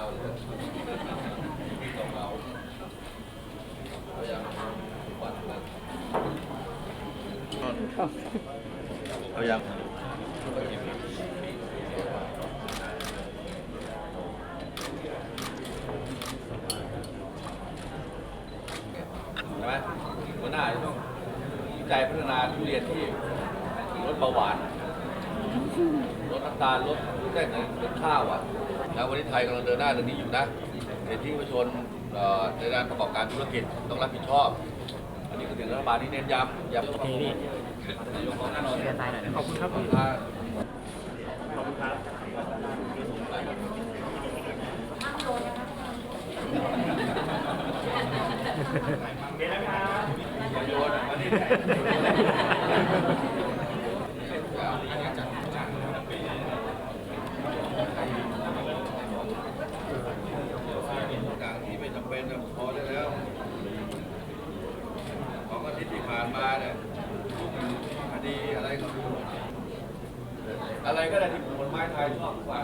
เราหรือขอเราพยายามทำทุกวันเอายใช่ไหมหัวหน้าจะต้องวิจยพัฒนาทุเรียนที่ลดเบาหวานลดน้ำตาลลดได้นลดข้าวอะ แล้ววันนี้ไทยกำลังเดินหน้าเรื่องนี้อยู่นะเศรษฐีประชาชนเอ่อในการประกอบการธุรกิจต้องรับผิดชอบ อันนี้ก็ถึงรัฐบาลที่เน้นย้ำย้ำโอเคพี่นายกของแน่นอนเรียนสายหน่อยนะขอบคุณครับพี่ถ้าขอบคุณครับ ประโยชน์อันนี้อย่างที่ไม่จำ เป็นนะพอได้แล้วของอาทิตย์ที่ผ่านมาเนี่ยคดีอะไรก็อะไรก็ได้ที่ผลไม้ไทยชอบกว่า